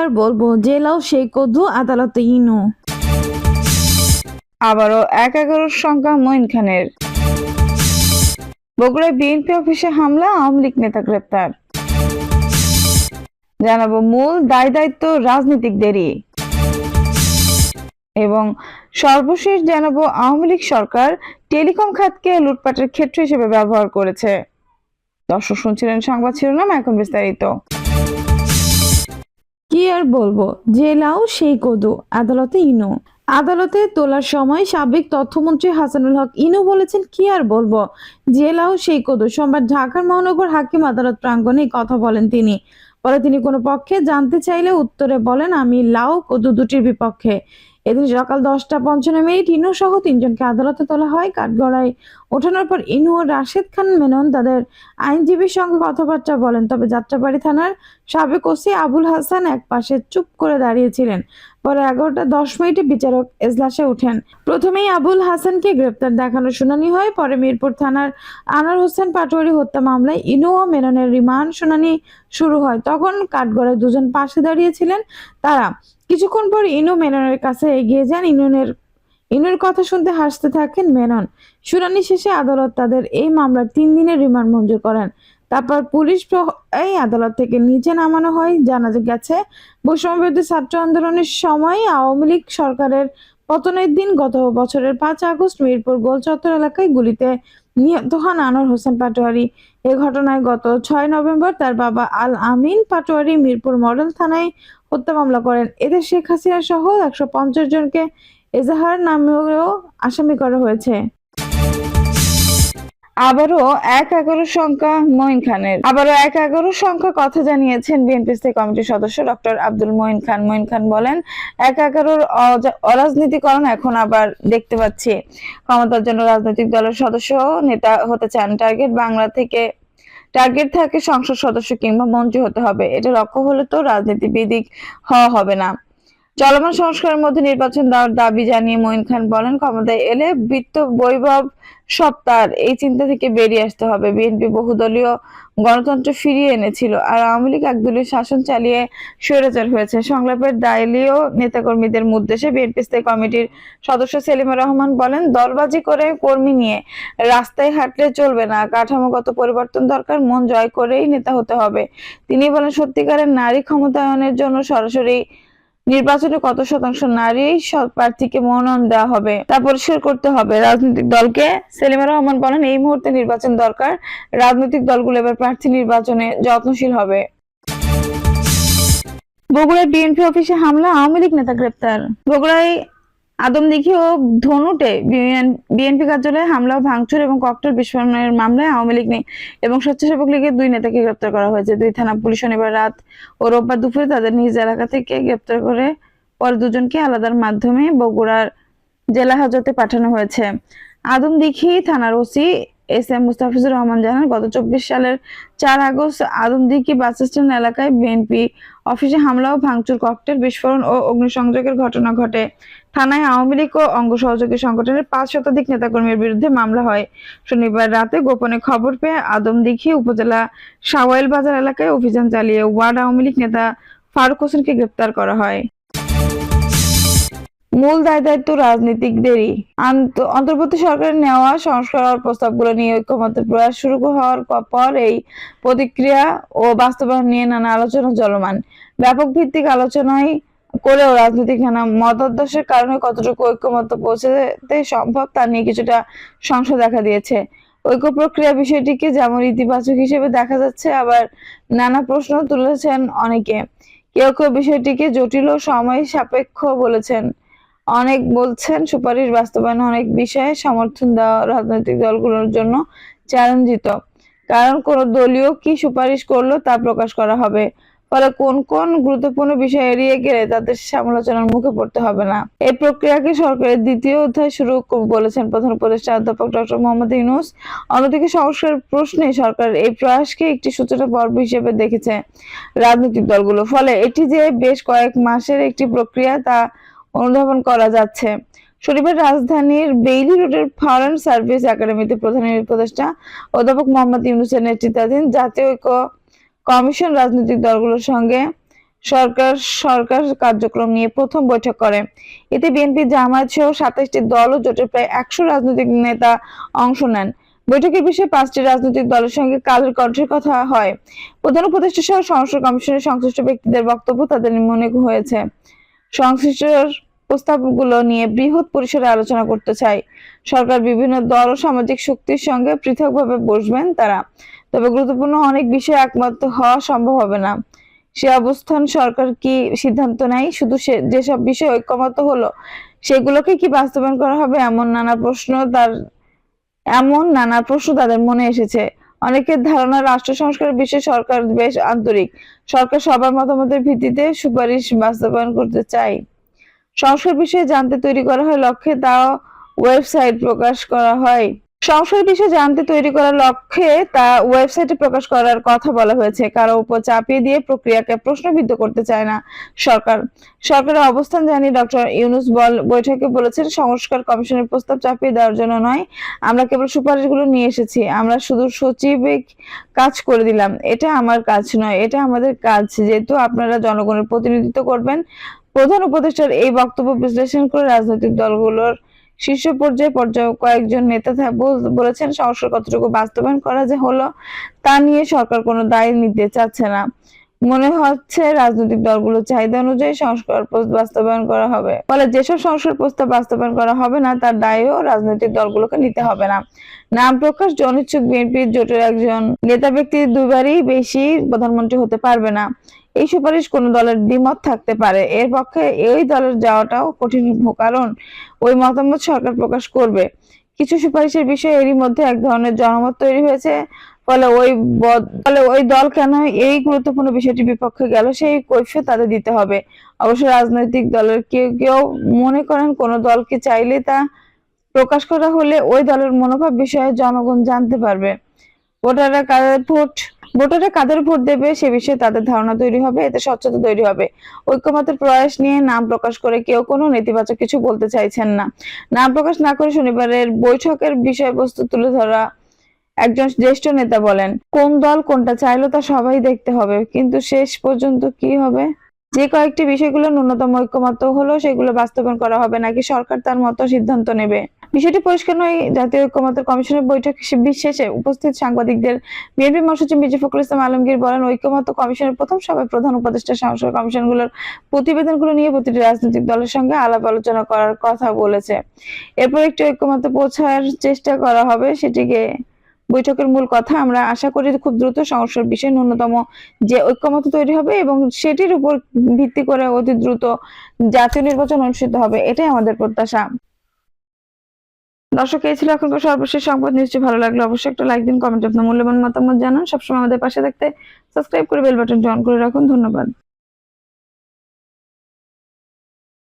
আর বলব, জেলাও সেই কদু, আদালতে ইনু। আবারও এক এগারোর সংখ্যা মঈন খানের। বগুড়ায় বিএনপি অফিসে হামলা, আওয়ামী লীগ নেতা গ্রেপ্তার। জানাব মূল দায় দায়িত্ব রাজনীতিকদেরই। এবং সর্বশেষ জানাব আওয়ামী লীগ সরকার টেলিকম খাতকে লুটপাটের ক্ষেত্র হিসেবে ব্যবহার করেছে। দর্শক শুনছিলেন সংবাদ শিরোনাম, এখন বিস্তারিত। কি আর বলব? জেলাও সেই কদু, আদালতে ইনো। আদালতে তোলার সময় সাবেক তথ্যমন্ত্রী হাসানুল হক ইনু বলেছেন, কি আর বলব? জেলাও সেই কদু। সোমবার ঢাকার মহানগর হাকিম আদালত প্রাঙ্গণে কথা বলেন তিনি। পরে তিনি কোনো পক্ষে জানতে চাইলে উত্তরে বলেন, আমি লাও কদু দুটির বিপক্ষে। এদিন সকাল দশটা পঞ্চান্ন মিনিট ইনু সহ তিনজনকে আদালতে তোলা হয়। কাঠগড়ায় ওঠানোর পর ইনু ও রাশেদ খান মেনন তাদের আইনজীবীর সঙ্গে কথাবার্তা বলেন। তবে যাত্রাবাড়ি থানার সাবেক ওসি আবুল হাসান এক পাশে চুপ করে দাঁড়িয়েছিলেন। পরে এগারোটা দশ মিনিটে বিচারক এজলাসে উঠেন। প্রথমেই আবুল হাসানকে গ্রেপ্তার দেখানো শুনানি হয়, পরে মিরপুর থানার আনার হোসেন পাটোয়ারি হত্যা মামলায় ইনু ও মেননের রিমান্ড শুনানি শুরু হয়। তখন কাঠগড়ায় দুজন পাশে দাঁড়িয়েছিলেন তারা। কিছুক্ষণ পর ইনু মেননের কাছে এগিয়ে যান। ইনুনের, ইনুর কথা শুনতে হাসতে থাকেন মেনন। শুনানি শেষে আদালত তাদের এই মামলার তিন দিনের রিমান্ড মঞ্জুর করেন। তারপর পুলিশ এই আদালত থেকে নিচে নামানো হয় জানা গেছে। বৈষম্যবিরোধী ছাত্র আন্দোলনের সময় আওয়ামী লীগ সরকারের পতনের দিন গত বছরের পাঁচ আগস্ট মিরপুর গোল চত্বর এলাকায় গুলিতে নিহত হন আনোয়ার হোসেন পাটোয়ারি। এ ঘটনায় গত ছয় নভেম্বর তার বাবা আল আমিন পাটোয়ারি মিরপুর মডেল থানায় হত্যা মামলা করেন। এতে শেখ হাসিনা সহ একশো পঞ্চাশ জনকে এজাহার নামেও আসামি করা হয়েছে। আবারও এক এগারো সংখ্যা মঈন খানের। আবারও এক এগারো সংখ্যা কথা জানিয়েছেন বিএনপি স্থায়ী কমিটির সদস্য ডক্টর আব্দুল মঈন খান। মঈন খান বলেন, এক এগারোর অরাজনীতিকরণ এখন আবার দেখতে পাচ্ছি। ক্ষমতার জন্য রাজনৈতিক দলের সদস্য নেতা হতে চান, টার্গেট বাংলা থেকে, টার্গেট থাকে সংসদ সদস্য কিংবা মন্ত্রী হতে হবে। এটা লক্ষ্য হলে তো রাজনীতিবিদিক হওয়া হবে না। চলমান সংস্কারের মধ্যে নির্বাচন দেওয়ার দাবি জানিয়ে মঈন খান বলেন, ক্ষমতায় এলে বৃত্ত বৈভব সপ্তাহ এই চিন্তা থেকে বেরিয়ে আসতে হবে। বিএনপি বহুদলীয় গণতন্ত্র ফিরিয়ে এনেছিল আর আওয়ামী লীগ একদলীয় শাসন চালিয়ে স্বৈরাচার হয়েছে। সংলাপের দায়লীয় নেতাকর্মীদের উদ্দেশ্যে বিএনপি স্থায়ী কমিটির সদস্য সেলিমা রহমান বলেন, দলবাজি করে কর্মী নিয়ে রাস্তায় হাঁটলে চলবে না। কাঠামোগত পরিবর্তন দরকার, মন জয় করেই নেতা হতে হবে। তিনি বলেন, সত্যিকারের নারী ক্ষমতায়নের জন্য সরাসরি নির্বাচনে কত শতাংশ নারী প্রার্থীকে মনোনয়ন দেওয়া হবে তা পরিষ্কার করতে হবে। রাজনৈতিক দলকে সেলিমা রহমান বলেন, এই মুহূর্তে নির্বাচন দরকার। রাজনৈতিক দলগুলো এবার প্রার্থী নির্বাচনে যত্নশীল হবে। বগুড়ায় বিএনপি অফিসে হামলা, আওয়ামী লীগ নেতা গ্রেপ্তার। বগুড়ায় আদমদিঘি ও ধনুটে বিএনপি কার্যালয়ে হামলা, ভাঙচুর এবং ককটেল বিস্ফোরণের মামলায় আওয়ামী লীগ নেই এবং স্বেচ্ছাসেবক লীগের দুই নেতাকে গ্রেপ্তার করা হয়েছে। দুই থানা পুলিশ শনিবার রাত ও রোববার দুপুরে তাদের নিজ এলাকা থেকে গ্রেপ্তার করে পর দুজনকে আলাদার মাধ্যমে বগুড়ার জেলা হাজতে পাঠানো হয়েছে। আদমদিঘি থানার OC S M Mustafizur Rahman জানান, গত চব্বিশ সালের চার আগস্ট আদমদিঘি বাস স্ট্যান্ড এলাকায় বিএনপি অফিসে হামলা ও ভাঙচুর, ককটেল বিস্ফোরণ ও অগ্নিসংযোগের ঘটনা ঘটে। থানায় আওয়ামী লীগ ও অঙ্গ সহযোগী সংগঠনের পাঁচ শতাধিক নেতাকর্মীর বিরুদ্ধে মামলা হয়। শনিবার রাতে গোপনে খবর পেয়ে আদমদিঘি উপজেলা সাওয়াইল বাজার এলাকায় অভিযান চালিয়ে ওয়ার্ড আওয়ামী লীগ নেতা ফারুক হোসেনকে গ্রেপ্তার করা হয়। মূল দায় দায়িত্ব রাজনীতিকদেরই। অন্তর্বর্তী সরকারের নেওয়া সংস্কার প্রস্তাবগুলো নিয়ে ঐক্যমতের প্রয়াস শুরু হওয়ার পর এই প্রতিক্রিয়া ও বাস্তবায়ন নিয়ে নানা আলোচনা চলমান। ব্যাপক ভিত্তিক আলোচনায় করেও রাজনৈতিক নানা মতাদর্শের কারণে কতটুকু ঐক্যমত পৌঁছাতে সম্ভব তা নিয়ে কিছুটা সংশয় দেখা দিয়েছে। ঐক্য প্রক্রিয়া বিষয়টিকে যেমন ইতিবাচক হিসেবে দেখা যাচ্ছে, আবার নানা প্রশ্ন তুলেছেন অনেকে। কেউ কেউ বিষয়টিকে জটিল ও সময় সাপেক্ষ বলেছেন। অনেক বলছেন, সুপারিশ বাস্তবায়নে অনেক বিষয়ে সমর্থন দেওয়া রাজনৈতিক দলগুলোর জন্য চ্যালেঞ্জিত। কারণ কোন দলীয় কি সুপারিশ করল তা প্রকাশ করা হবে। ফলে কোন কোন গুরুত্বপূর্ণ বিষয় এড়িয়ে গেলে তাদের সমালোচনার মুখে পড়তে হবে না। এই প্রক্রিয়াকে সরকারের দ্বিতীয় অধ্যায় শুরু বলেছেন প্রধান উপদেষ্টা অধ্যাপক ডক্টর মোহাম্মদ ইউনুস। অন্যদিকে সংস্কার প্রশ্নে সরকার এই প্রয়াসকে একটি সূচনা পর্ব হিসেবে দেখেছে রাজনৈতিক দলগুলো। ফলে এটি যে বেশ কয়েক মাসের একটি প্রক্রিয়া তা অনুধাবন করা যাচ্ছে। শনিবার রাজধানীর বেইলি রোডের ফরেন সার্ভিস একাডেমিতে প্রধান উপদেষ্টা অধ্যাপক মোহাম্মদ ইউনুসের নেতৃত্বাধীন জাতীয় ঐক্য কমিশন রাজনৈতিক দলগুলোর সঙ্গে সরকার সরকার কার্যক্রম নিয়ে প্রথম বৈঠক করে। এতে বিএনপি জামায়াত সহ সাতাশটি দল ও জোটের প্রায় একশো রাজনৈতিক নেতা অংশ নেন। বৈঠকের বিষয়ে পাঁচটি রাজনৈতিক দলের সঙ্গে কালের কণ্ঠের কথা হয়। প্রধান উপদেষ্টা সহ সংসদ কমিশনের সংশ্লিষ্ট ব্যক্তিদের বক্তব্য তাদের মনে হয়েছে। সংশ্লিষ্ট প্রস্তাবগুলো নিয়ে বৃহৎ পরিসরে আলোচনা করতে চাই সরকার বিভিন্ন দল ও সামাজিক শক্তির সঙ্গে পৃথকভাবে বসবেন তারা। তবে গুরুত্বপূর্ণ অনেক বিষয়ে একমত হওয়া সম্ভব হবে না। সে অবস্থান সরকার কি সিদ্ধান্ত নেয়? শুধু যেসব বিষয়ে ঐক্যমত হলো, সেগুলোকে কি বাস্তবায়ন করা হবে এমন নানা প্রশ্ন তার, এমন নানা প্রশ্ন তাদের মনে এসেছে। অনেকের ধারণা রাষ্ট্র সংস্কারের বিষয়ে সরকার বেশ আন্তরিক। সরকার সবার মতামতের ভিত্তিতে সুপারিশ বাস্তবায়ন করতে চায়। সংস্কার বিষয়ে জানতে তৈরি করা হয় লক্ষ্যে, তা ওয়েবসাইট প্রকাশ করা হয়। সংস্কার বিষয়ে জানতে তৈরি করার লক্ষ্যে, তা ওয়েবসাইটে প্রকাশ করার কথা বলা হয়েছে। কারও উপর চাপিয়ে দিয়ে প্রক্রিয়াকে প্রশ্নবিদ্ধ করতে চায় না সরকার। সরকারের অবস্থান জানিয়ে ডক্টর ইউনুস বল বৈঠকে বলেছেন, সংস্কার কমিশনের প্রস্তাব চাপিয়ে দেওয়ার জন্য নয়, আমরা কেবল সুপারিশগুলো নিয়ে এসেছি। আমরা শুধু সচিবিক কাজ করে দিলাম। এটা আমার কাজ নয়, এটা আমাদের কাজ। যেহেতু আপনারা জনগণের প্রতিনিধিত্ব করবেন প্রধান উপদেষ্টার এই বক্তব্য বিশ্লেষণ করে রাজনৈতিক দলগুলোর শীর্ষ পর্যায়ে পর্যায়ে কয়েকজন নেতা বলেছেন সংস্কার কতটুকু বাস্তবায়ন করা যে হলো তা নিয়ে সরকার কোনো দায় নিতে চাচ্ছে না। মনে হচ্ছে রাজনৈতিক দলগুলোর চাহিদা অনুযায়ী সংস্কার বাস্তবায়ন করা হবে। ফলে যেসব সংস্কার প্রস্তাব বাস্তবায়ন করা হবে না, তার দায়ও রাজনৈতিক দলগুলোকে নিতে হবে না। নাম প্রকাশ অনিচ্ছুক বিএনপির জোটের একজন নেতা ব্যক্তি দুইবারই বেশি প্রধানমন্ত্রী হতে পারবে না। এই সুপারিশ কোন দলের দ্বিমত থাকতে পারে। এর পক্ষে এই দলের যাওয়াটাও কঠিন কারণ ওই মতামত সরকার প্রকাশ করবে। কিছু সুপারিশের বিষয়ে এরই মধ্যে এক ধরনের জনমত তৈরি হয়েছে। ফলে ওই ফলে ওই দল কেন এই গুরুত্বপূর্ণ বিষয়টির বিপক্ষে গেল সেই কৈফিয়ত তাদের দিতে হবে। অবশ্য রাজনৈতিক দলের কেউ কেউ মনে করেন কোন দলকে চাইলে তা প্রকাশ করা হলে ওই দলের মনোভাব বিষয়ে জনগণ জানতে পারবে। ভোটাররা কাদের ভোট, ভোটাররা কাদের ভোট দেবে সে বিষয়ে তাদের ধারণা তৈরি হবে, এতে স্বচ্ছতা তৈরি হবে। ঐক্যমতের প্রয়াস নিয়ে নাম প্রকাশ করে কেউ কোনো নেতিবাচক কিছু বলতে চাইছেন না। নাম প্রকাশ না করে শনিবারের বৈঠকের বিষয়বস্তু তুলে ধরা একজন জ্যেষ্ঠ নেতা বলেন, কোন দল কোনটা চাইলো তা সবাই দেখতে হবে, কিন্তু শেষ পর্যন্ত কি হবে? যে কয়েকটি বিষয়গুলো ন্যূনতম ঐক্যমত হলো, সেগুলো বাস্তবায়ন করা হবে নাকি সরকার তার মতো সিদ্ধান্ত নেবে? বিষয়টি পরিষ্কার নয়, জাতীয় ঐক্যমতের কমিশনের বৈঠক শেষে উপস্থিত সাংবাদিকদের বিএনপি মহাসচিব মির্জা ফখরুল ইসলাম আলমগীর বলেন ঐক্যমত কমিশনের প্রথম সভায় প্রধান উপদেষ্টা সংস্কার কমিশনগুলোর প্রতিবেদনগুলো নিয়ে প্রতিটি রাজনৈতিক দলের সঙ্গে আলাপ আলোচনা করার কথা বলেছে। এরপর একটি ঐক্যমতে পৌঁছার চেষ্টা করা হবে সেটিকে বৈঠকের মূল কথা আমরা আশা করি খুব দ্রুত সংস্কার বিষয়ে ন্যূনতম যে ঐক্যমত তৈরি হবে এবং সেটির উপর ভিত্তি করে অতি দ্রুত জাতীয় নির্বাচন অনুষ্ঠিত হবে, এটাই আমাদের প্রত্যাশা। দর্শক, এই ছিল এখনকার সর্বশেষ সংবাদ। নিশ্চয়ই ভালো লাগল অবশ্যই একটা লাইক দিন কমেন্ট আপনার মূল্যবান মতামত জানান। সবসময় আমাদের পাশে থাকতে সাবস্ক্রাইব করে বেল বাটনটি অন করে রাখুন। ধন্যবাদ।